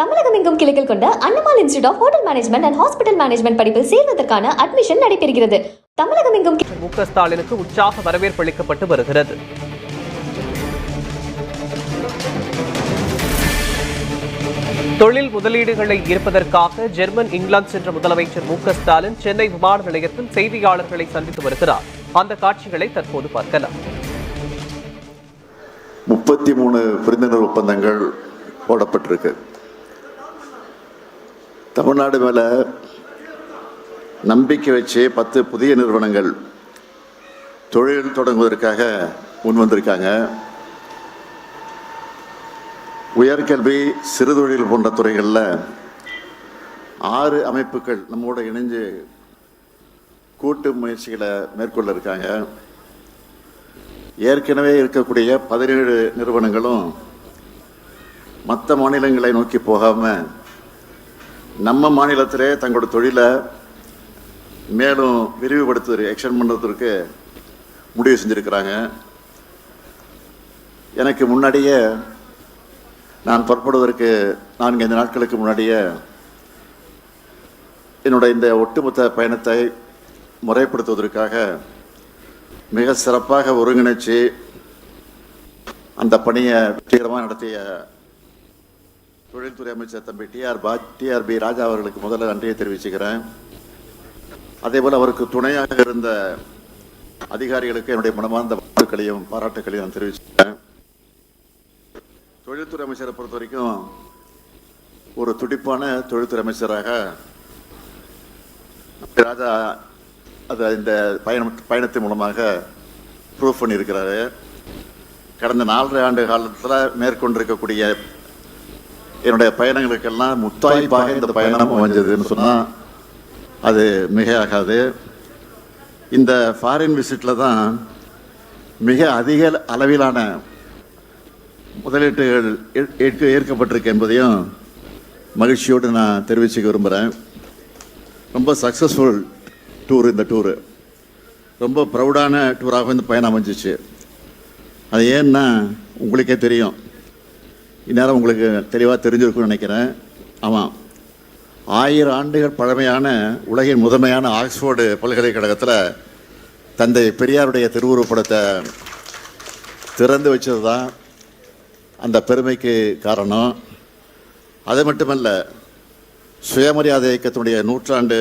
தமிழகம் எங்கும் கிளைகள் கொண்ட Annamal institute of hotel management and hospital management படிப்பில் சேர்வதற்கான அட்மிஷன் நடைபெறுகிறது. தமிழகம் எங்கும் மு க ஸ்டாலினுக்கு உற்சாக வரவேற்பு அளிக்கப்பட்டு வருகிறது. தொழில் முதலீடுகளை ஈர்ப்பதற்காக ஜெர்மன் இங்கிலாந்து சென்ற முதலமைச்சர் மு க ஸ்டாலின் சென்னை விமான நிலையத்தில் செய்தியாளர்களை சந்தித்து வருகிறார். அந்த காட்சிகளை தற்போது பார்க்கலாம். முப்பத்தி மூணு புரிந்துணர்வு ஒப்பந்தங்கள் போடப்பட்டிருக்கு. தமிழ்நாடு மேலே நம்பிக்கை வச்சு பத்து புதிய நிறுவனங்கள் தொழில் தொடங்குவதற்காக முன் வந்திருக்காங்க உயர்கல்வி சிறுதொழில் போன்ற துறைகளில் ஆறு அமைப்புகள் நம்மோட இணைஞ்சு கூட்டு முயற்சிகளை மேற்கொள்ள இருக்காங்க. ஏற்கனவே இருக்கக்கூடிய பதினேழு நிறுவனங்களும் மற்ற மாநிலங்களை நோக்கி போகாமல் நம்ம மாநிலத்திலே தங்களோட தொழிலை மேலும் விரிவுபடுத்துவது எக்ஷன் பண்ணுறதுக்கு முடிவு செஞ்சுருக்கிறாங்க. எனக்கு முன்னாடியே நான் புறப்படுவதற்கு நான்கைந்து நாட்களுக்கு முன்னாடியே என்னோட இந்த ஒட்டுமொத்த பயணத்தை முறைப்படுத்துவதற்காக மிக சிறப்பாக ஒருங்கிணைச்சு அந்த பணியை வெற்றிகரமாக நடத்திய தொழில்துறை அமைச்சர் தம்பி டிஆர் பா டிஆர்பி ராஜா அவர்களுக்கு முதல்ல நன்றியை தெரிவிச்சுக்கிறேன். அதேபோல் அவருக்கு துணையாக இருந்த அதிகாரிகளுக்கு என்னுடைய மனமார்ந்த வாழ்த்துக்களையும் பாராட்டுக்களையும் நான் தெரிவிச்சுக்கிறேன். தொழில்துறை அமைச்சரை பொறுத்த வரைக்கும் ஒரு துடிப்பான தொழில்துறை அமைச்சராக ராஜா அது இந்த பயணம் பயணத்தின் மூலமாக ப்ரூவ் பண்ணியிருக்கிறாரு. கடந்த நாலரை ஆண்டு காலத்தில் மேற்கொண்டிருக்கக்கூடிய என்னுடைய பயணங்களுக்கெல்லாம் முத்தாய்ப்பாக இந்த பயணம் அமைஞ்சதுன்னு சொன்னால் அது மிகையாகாது. இந்த ஃபாரின் விசிட்டில் தான் மிக அதிக அளவிலான முதலீட்டுகள் ஏற்க ஏற்கப்பட்டிருக்கு என்பதையும் மகிழ்ச்சியோடு நான் தெரிவிச்சுக்க விரும்புகிறேன் ரொம்ப சக்ஸஸ்ஃபுல் டூர் இந்த டூரு ரொம்ப ப்ரௌடான டூராகவும் இந்த பயணம் அமைஞ்சிச்சு. அது ஏன்னா உங்களுக்கே தெரியும். இந்நேரம் உங்களுக்கு தெளிவாக தெரிஞ்சிருக்கும்னு நினைக்கிறேன். ஆமாம் ஆயிரம் ஆண்டுகள் பழமையான உலகின் முதன்மையான ஆக்ஸ்போர்டு பல்கலைக்கழகத்தில் தந்தை பெரியாருடைய திருவுருவப்படத்தை திறந்து வச்சது தான் அந்த பெருமைக்கு காரணம். அது மட்டுமல்ல சுயமரியாதை இயக்கத்தினுடைய நூற்றாண்டு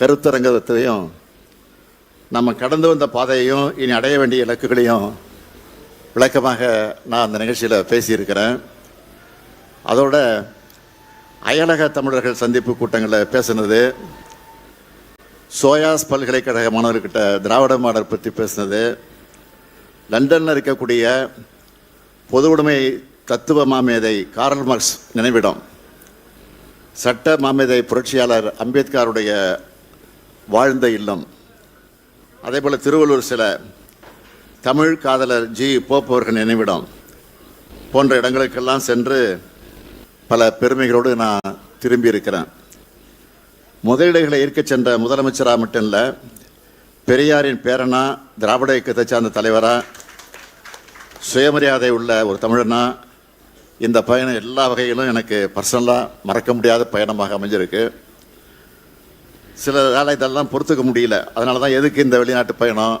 கருத்தரங்கத்தையும் நம்ம கடந்து வந்த பாதையையும் இனி அடைய வேண்டிய இலக்குகளையும் விளக்கமாக நான் அந்த நிகழ்ச்சியில் பேசியிருக்கிறேன். அதோட அயலக தமிழர்கள் சந்திப்பு கூட்டங்களில் பேசுனது சோயாஸ் பல்கலைக்கழக மாணவர்கிட்ட திராவிட மாடல் பற்றி பேசுனது லண்டனில் இருக்கக்கூடிய பொது உடைமை தத்துவ மாமேதை கார்ல் மார்க்ஸ் நினைவிடம் சட்ட மாமேதை புரட்சியாளர் அம்பேத்கருடைய வாழ்ந்த இல்லம் அதே போல் திருவள்ளூர் சில தமிழ் காதலர் ஜி போப் அவர்கள் நினைவிடம் போன்ற இடங்களுக்கெல்லாம் சென்று பல பெருமைகளோடு நான் திரும்பி இருக்கிறேன் முதலீடுகளை ஈர்க்கச் சென்ற முதலமைச்சராக மட்டும் இல்லை பெரியாரின் பேரனா திராவிட இயக்கத்தை சார்ந்த தலைவராக சுயமரியாதை உள்ள ஒரு தமிழனா இந்த பயணம் எல்லா வகையிலும் எனக்கு பர்சனலாக மறக்க முடியாத பயணமாக அமைஞ்சிருக்கு. சில வேலை இதெல்லாம் பொறுத்துக்க முடியல. அதனால தான் எதுக்கு இந்த வெளிநாட்டு பயணம்?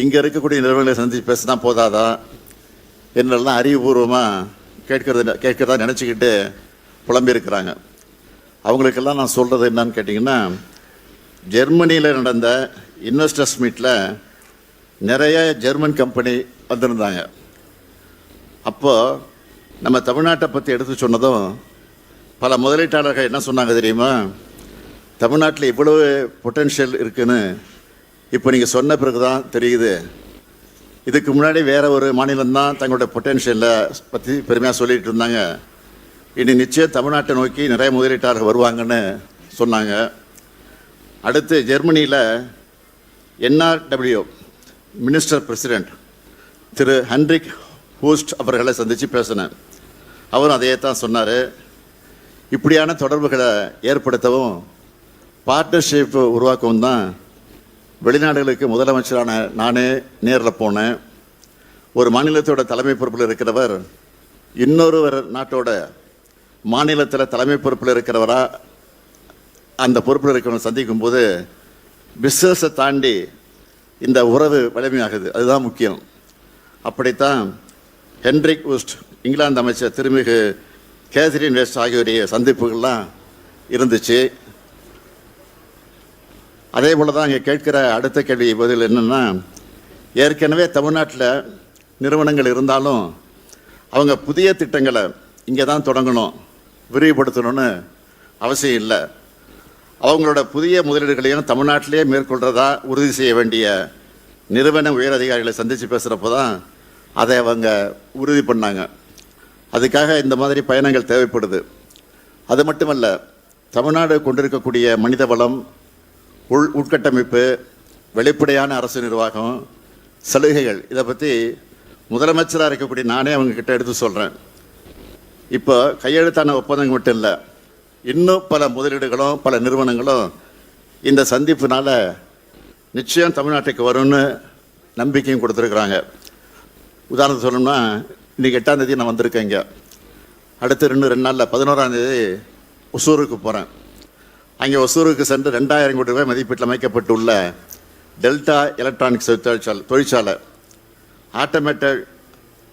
இங்கே இருக்கக்கூடிய நிறுவனங்களை சந்தித்து பேசினா போதாதா? என்னெல்லாம் அறிவுபூர்வமாக கேட்கறது கேட்கறதா நினச்சிக்கிட்டு புலம்பியிருக்கிறாங்க. அவங்களுக்கெல்லாம் நான் சொல்கிறது என்னன்னு கேட்டிங்கன்னா ஜெர்மனியில் நடந்த இன்வெஸ்டர்ஸ் மீட்டில் நிறைய ஜெர்மன் கம்பெனி வந்திருந்தாங்க. அப்போது நம்ம தமிழ்நாட்டை பற்றி எடுத்து சொன்னதும் பல முதலீட்டாளர்கள் என்ன சொன்னாங்க தெரியுமா? தமிழ்நாட்டில் இவ்வளவு பொட்டென்ஷியல் இருக்குதுன்னு இப்போ நீங்கள் சொன்ன பிறகு தான் தெரியுது. இதுக்கு முன்னாடி வேற ஒரு மாநிலம்தான் தங்களுடைய பொட்டென்ஷியலை பற்றி பெருமையாக சொல்லிட்டு இருந்தாங்க. இனி நிச்சயம் தமிழ்நாட்டை நோக்கி நிறைய முதலீட்டாளர்கள் வருவாங்கன்னு சொன்னாங்க. அடுத்து ஜெர்மனியில் என்ஆர்டபிள்யூ மினிஸ்டர் பிரசிடெண்ட் திரு ஹன்ரிக் ஹூஸ்ட் அவர்களை சந்தித்து பேசினேன். அவரும் அதையே தான் சொன்னார். இப்படியான தொடர்புகளை ஏற்படுத்தவும் பார்ட்னர்ஷிப் உருவாக்கவும் தான் வெளிநாடுகளுக்கு முதலமைச்சரான நானே நேரில் போனேன். ஒரு மாநிலத்தோட தலைமை பொறுப்பில் இருக்கிறவர் இன்னொருவர் நாட்டோட மாநிலத்தில் தலைமை பொறுப்பில் இருக்கிறவரா அந்த பொறுப்பில் இருக்கிறவங்க சந்திக்கும் போது பிஸ்னஸை தாண்டி இந்த உறவு வலிமையாகுது. அதுதான் முக்கியம். அப்படித்தான் ஹென்ரிக் உஸ்ட் இங்கிலாந்து அமைச்சர் திருமிகு கேசரின் வெஸ்ட் ஆகியோருடைய சந்திப்புகள்லாம் இருந்துச்சு. அதே போல் தான் இங்கே கேட்கிற அடுத்த கேள்வி பதில் என்னென்னா ஏற்கனவே தமிழ்நாட்டில் நிறுவனங்கள் இருந்தாலும் அவங்க புதிய திட்டங்களை இங்கே தான் தொடங்கணும் விரிவுபடுத்தணும்னு அவசியம் இல்லை. அவங்களோட புதிய முதலீடுகளையும் தமிழ்நாட்டிலேயே மேற்கொள்கிறதா உறுதி செய்ய வேண்டிய நிறுவன உயர் அதிகாரிகளை சந்தித்து பேசுகிறப்போ தான் அதை அவங்க உறுதி பண்ணாங்க. அதுக்காக இந்த மாதிரி பயணங்கள் தேவைப்படுது. அது மட்டுமல்ல தமிழ்நாடு கொண்டிருக்கக்கூடிய மனித வளம் உள் உட்கட்டமைப்பு வெளிப்படையான அரசு நிர்வாகம் சலுகைகள் இதை பற்றி முதலமைச்சராக இருக்கக்கூடிய நானே அவங்கக்கிட்ட எடுத்து சொல்கிறேன் இப்போ கையெழுத்தான ஒப்பந்தங்கள் மட்டும் இல்லை இன்னும் பல முதலீடுகளும் பல நிறுவனங்களும் இந்த சந்திப்புனால் நிச்சயம் தமிழ்நாட்டுக்கு வரும்னு நம்பிக்கையும் கொடுத்துருக்குறாங்க. உதாரணத்துக்கு சொல்லணும்னா இன்றைக்கி எட்டாம் தேதி நான் வந்திருக்கேன் இங்கே. அடுத்து ரெண்டு ரெண்டு நாளில் பதினோராந்தேதி ஒசூருக்கு போகிறேன் அங்கே ஒசூருக்கு சென்று ரெண்டாயிரம் கோடி ரூபாய் மதிப்பீட்டில் அமைக்கப்பட்டுள்ள டெல்டா எலக்ட்ரானிக்ஸ் தொழிற்சாலை தொழிற்சாலை ஆட்டோமேட்டட்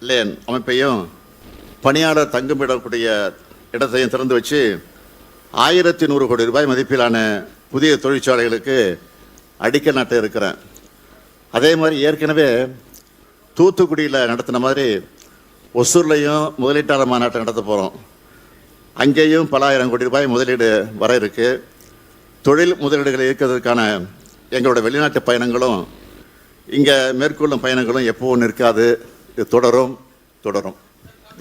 லேன் அமைப்பையும் பணியாளர் தங்குமிடக்கூடிய இடத்தையும் திறந்து வச்சு ஆயிரத்தி நூறு கோடி ரூபாய் மதிப்பிலான புதிய தொழிற்சாலைகளுக்கு அடிக்கல் நாட்ட இருக்கிறேன். அதே மாதிரி ஏற்கனவே தூத்துக்குடியில் நடத்தின மாதிரி ஒசூர்லையும் முதலீட்டாளர் மாநாட்டை நடத்த போகிறோம் அங்கேயும் பல ஆயிரம் கோடி ரூபாய் முதலீடு வர இருக்குது தொழில் முதலீடுகளை ஈர்க்கிறதுக்கான எங்களோட வெளிநாட்டு பயணங்களும் இங்கே மேற்கொள்ளும் பயணங்களும் எப்பவும் நிற்காது. இது தொடரும் தொடரும்.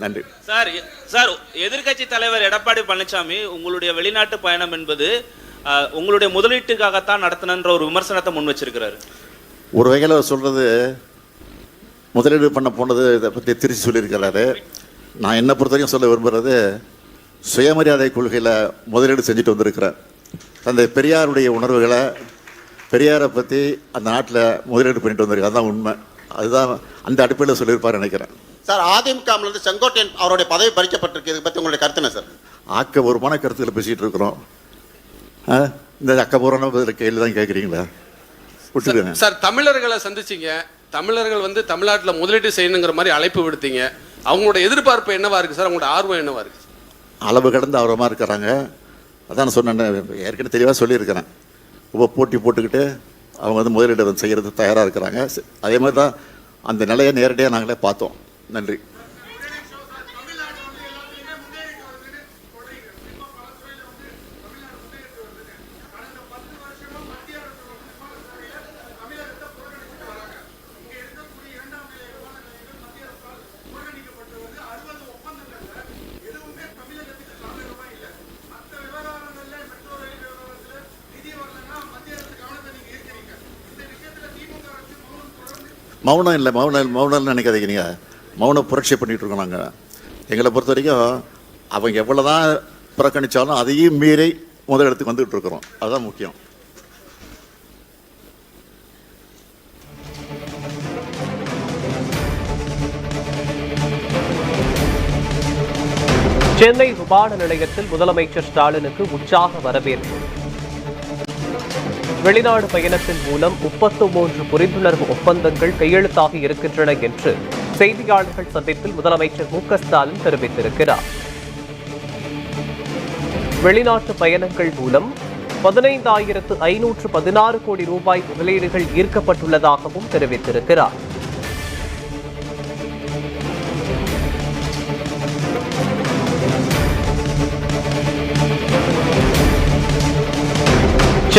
நன்றி. சார் சார் எதிர்க்கட்சி தலைவர் எடப்பாடி பழனிசாமி உங்களுடைய வெளிநாட்டு பயணம் என்பது உங்களுடைய முதலீட்டுக்காகத்தான் நடத்தினன்ற ஒரு விமர்சனத்தை முன் வச்சிருக்கிறாரு. ஒரு வகையில் சொல்கிறது முதலீடு பண்ண போனது இதை பற்றி திருச்சி சொல்லியிருக்கிறாரு. நான் என்ன பொறுத்தவரைக்கும் சொல்ல விரும்புகிறது சுயமரியாதை கொள்கையில் முதலீடு செஞ்சுட்டு வந்திருக்கிறேன். அந்த பெரியாருடைய உணர்வுகளை பெரியாரை பற்றி அந்த நாட்டில் முதலீடு பண்ணிட்டு வந்திருக்கேன் அதுதான் உண்மை. அதுதான் அந்த அடிப்படையில் சொல்லியிருப்பார் நினைக்கிறேன். சார் அதிமுகவில் இருந்து செங்கோட்டையன் அவருடைய பதவி பறிக்கப்பட்டிருக்கு. இதை பற்றி உங்களுடைய கருத்து என்ன சார்? ஆக்கபூர்வமான கருத்துக்களை பேசிகிட்டு இருக்கிறோம். ஆ? இந்த அக்கபூர்வமான பதில் கேள்வி தான் கேட்குறீங்களா விட்டுருங்க சார் தமிழர்களை சந்திச்சீங்க. தமிழர்கள் வந்து தமிழ்நாட்டில் முதலீடு செய்யணுங்கிற மாதிரி அழைப்பு விடுத்தீங்க. அவங்களோட எதிர்பார்ப்பு என்னவா இருக்கு சார்? அவங்களோட ஆர்வம் என்னவா இருக்கு? அளவு கடந்து ஆர்வமாக இருக்கிறாங்க. அதான் சொன்னேன் ஏற்கனவே தெளிவாக சொல்லியிருக்கிறேன். இப்போ போட்டி போட்டுக்கிட்டு அவங்க வந்து முதலீடு வந்து செய்கிறது தயாராக இருக்கிறாங்க. அதே மாதிரி தான் அந்த நிலையை நேரடியாக நாங்களே பார்த்தோம். நன்றி. மௌனம் இல்லை மௌனம் மௌனம்னு நினைக்காதீங்க நீங்கள் மௌன புரட்சி பண்ணிகிட்டு இருக்கோம் நாங்கள் எங்களை பொறுத்த வரைக்கும் அவங்க எவ்வளோ தான் புறக்கணித்தாலும் அதையும் மீறி முதலிடத்துக்கு வந்துகிட்டு இருக்கிறோம். அதுதான் முக்கியம். சென்னை விமான நிலையத்தில் முதலமைச்சர் ஸ்டாலினுக்கு உற்சாக வரவேற்பு. வெளிநாடு பயணத்தின் மூலம் முப்பத்து மூன்று புரிந்துணர்வு ஒப்பந்தங்கள் கையெழுத்தாகி இருக்கின்றன என்று செய்தியாளர்கள் சந்திப்பில் முதலமைச்சர் மு ஸ்டாலின் தெரிவித்திருக்கிறார். வெளிநாட்டு பயணங்கள் மூலம் பதினைந்தாயிரத்து ஐநூற்று பதினாறு கோடி ரூபாய் முதலீடுகள் ஈர்க்கப்பட்டுள்ளதாகவும் தெரிவித்திருக்கிறார்.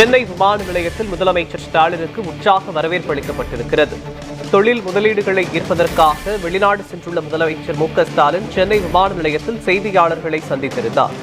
சென்னை விமான நிலையத்தில் முதலமைச்சர் ஸ்டாலினுக்கு உற்சாக வரவேற்பு அளிக்கப்பட்டிருக்கிறது. தொழில் முதலீடுகளை ஈர்ப்பதற்காக வெளிநாடு சென்றுள்ள முதலமைச்சர் மு க ஸ்டாலின் சென்னை விமான நிலையத்தில் செய்தியாளர்களை சந்தித்திருந்தார்.